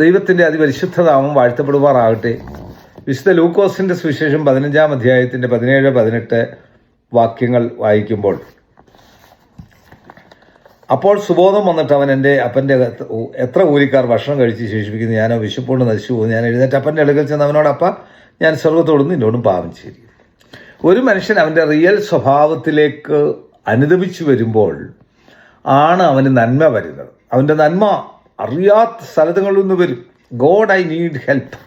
ദൈവത്തിന്റെ അതിപരിശുദ്ധ നാമം വാഴ്ത്തപ്പെടുമാറാകട്ടെ. വിശുദ്ധ ലൂക്കോസിന്റെ സുവിശേഷം പതിനഞ്ചാം അധ്യായത്തിന്റെ പതിനേഴ് പതിനെട്ട് വാക്യങ്ങൾ വായിക്കുമ്പോൾ അപ്പോൾ സുബോധം വന്നിട്ട് അവൻ എന്റെ അപ്പന്റെ എത്ര കൂലിക്കാർ ഭക്ഷണം കഴിച്ച് ശേഷിപ്പിക്കുന്നു? ഞാനോ വിശുപ്പോണ്ട് നശിച്ചു പോകുന്നു. ഞാൻ എഴുന്നേറ്റ് അപ്പന്റെ അടുക്കൽ ചെന്ന് അവനോടപ്പ ഞാൻ സ്വർഗത്തോടും നിന്നോടും പാപം ചെയ്തു ഒരു മനുഷ്യൻ അവന്റെ റിയൽ സ്വഭാവത്തിലേക്ക് അനുദപിച്ചു വരുമ്പോൾ ആണ് അവന് നന്മ വരുന്നത്. അവന്റെ നന്മ അറിയാത്ത സ്ഥലങ്ങളിൽ നിന്ന് വരും. God I need help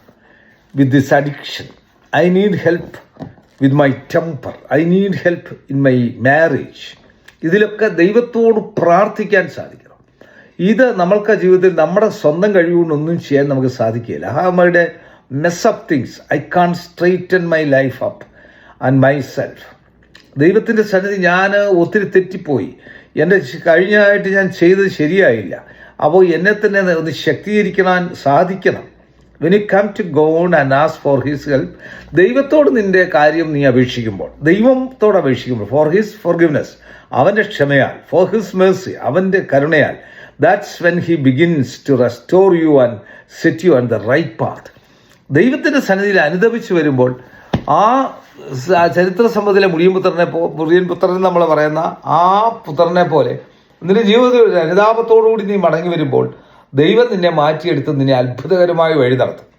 with this addiction I need help with my temper I need help in my marriage ഇതിലൊക്കെ ദൈവത്തോട് പ്രാർത്ഥിക്കാൻ സാധിക്കണം. ഇത് നമ്മൾക്ക് ജീവിതത്തിൽ നമ്മുടെ സ്വന്തം കഴിവുകൊണ്ടൊന്നും ചെയ്യാൻ നമുക്ക് സാധിക്കില്ല നമ്മുടെ mess up things I can straighten my life up and myself ദൈവത്തിന്റെ സന്നിധി ഞാൻ ഒത്തിരി തെറ്റിപ്പോയി. എന്റെ കഴിഞ്ഞായിട്ട് ഞാൻ ചെയ്തത് ശരിയായില്ല. അപ്പോൾ എന്നെ തന്നെ ഒന്ന് ശക്തീകരിക്കാൻ സാധിക്കണം. When you come to God and ask for his help ദൈവത്തോട് നിന്റെ കാര്യം നീ അപേക്ഷിക്കുമ്പോൾ ദൈവത്തോട് അപേക്ഷിക്കുമ്പോൾ ഫോർ ഹിസ് ഫോർഗിവ്നെസ് അവന്റെ ക്ഷമയാൽ ഫോർ ഹിസ് മേഴ്സി അവന്റെ കരുണയാൽ that's when he begins to restore you and set you on the right path ദൈവത്തിന്റെ സന്നിധിയിൽ അനുദപിച്ചു വരുമ്പോൾ ആ ചരിത്ര സംബന്ധിലെ മുടിയൻ പുത്രനെ മുടിയൻ പുത്രൻ നമ്മൾ പറയുന്ന ആ പുത്രനെ പോലെ നിന്റെ ജീവിതത്തിൽ അനുതാപത്തോടുകൂടി നീ മടങ്ങി വരുമ്പോൾ ദൈവം നിന്നെ മാറ്റിയെടുത്ത് നിന്നെ അത്ഭുതകരമായി വഴി നടത്തും.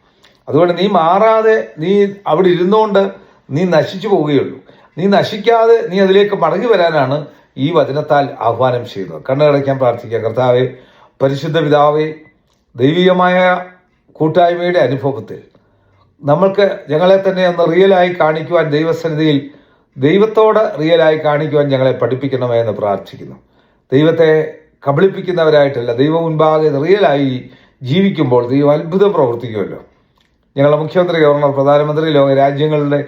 അതുകൊണ്ട് നീ മാറാതെ നീ അവിടെ ഇരുന്നുകൊണ്ട് നീ നശിച്ചു പോവുകയുള്ളൂ. നീ നശിക്കാതെ നീ അതിലേക്ക് മടങ്ങി വരാനാണ് ഈ വചനത്താൽ ആഹ്വാനം ചെയ്യുന്നത്. കണ്ണുകടയ്ക്കാൻ പ്രാർത്ഥിക്കുക. കർത്താവെ പരിശുദ്ധ പിതാവേ ദൈവികമായ കൂട്ടായ്മയുടെ അനുഭവത്തിൽ നമ്മൾക്ക് ഞങ്ങളെ തന്നെ ഒന്ന് റിയലായി കാണിക്കുവാൻ ദൈവസന്നിധിയിൽ ദൈവത്തോട് റിയലായി കാണിക്കുവാൻ ഞങ്ങളെ പഠിപ്പിക്കണമേ എന്ന് പ്രാർത്ഥിക്കുന്നു. ദൈവത്തെ കബളിപ്പിക്കുന്നവരായിട്ടല്ല ദൈവം മുൻപാകെ റിയലായി ജീവിക്കുമ്പോൾ ദൈവം അത്ഭുതം പ്രവർത്തിക്കുമല്ലോ. ഞങ്ങളുടെ മുഖ്യമന്ത്രി ഗവർണർ പ്രധാനമന്ത്രി ലോക രാജ്യങ്ങളുടെ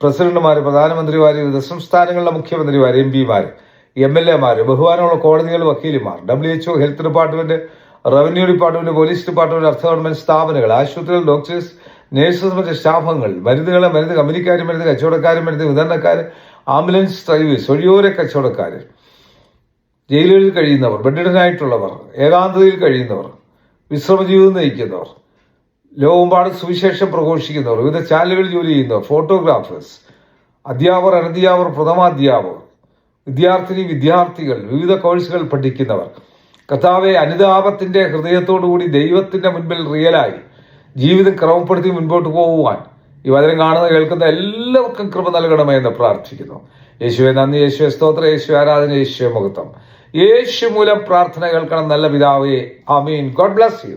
പ്രസിഡന്റുമാർ പ്രധാനമന്ത്രിമാർ വിവിധ സംസ്ഥാനങ്ങളിലെ മുഖ്യമന്ത്രിമാർ എം പിമാർ എം എൽ എമാർ ബഹുമാനമുള്ള കോടതികൾ വക്കീലുമാർ W H O health department revenue department police department അർദ്ധ ഗവൺമെന്റ് സ്ഥാപനങ്ങൾ ആശുപത്രികൾ ഡോക്ടേഴ്സ് നേഴ്സസ് മറ്റ് സ്റ്റാഫുകൾ മരുന്നുകൾ മരുന്ന് കമ്പനിക്കാരും മരുന്ന് കച്ചവടക്കാരും മരുന്ന് വിതരണക്കാർ ആംബുലൻസ് ഡ്രൈവേഴ്സ് ഒഴിയോര കച്ചവടക്കാർ ജയിലുകളിൽ കഴിയുന്നവർ ബെഡിടനായിട്ടുള്ളവർ ഏകാന്തതയിൽ കഴിയുന്നവർ വിശ്രമജീവിതം നയിക്കുന്നവർ ലോകമെമ്പാടും സുവിശേഷം പ്രഘോഷിക്കുന്നവർ വിവിധ ചാനലുകളിൽ ജോലി ചെയ്യുന്നവർ ഫോട്ടോഗ്രാഫേഴ്സ് അധ്യാപകർ അനധ്യാപകർ പ്രഥമാധ്യാപകർ വിദ്യാർത്ഥിനി വിദ്യാർത്ഥികൾ വിവിധ കോഴ്സുകൾ പഠിക്കുന്നവർ. കഥാവെ അനുതാപത്തിന്റെ ഹൃദയത്തോടുകൂടി ദൈവത്തിന്റെ മുൻപിൽ റിയലായി ജീവിതം ക്രമപ്പെടുത്തി മുൻപോട്ട് പോകുവാൻ ഈ വചനം കാണുന്ന കേൾക്കുന്ന എല്ലാവർക്കും കൃപ നൽകണമേ എന്ന് പ്രാർത്ഥിക്കുന്നു. യേശുവെ നന്ദി യേശുവെ സ്തോത്ര യേശു ആരാധന യേശുവെ മുഹത്വം യേശു മൂലം പ്രാർത്ഥന കേൾക്കണം നല്ല പിതാവേ. ആമീൻ. God bless you.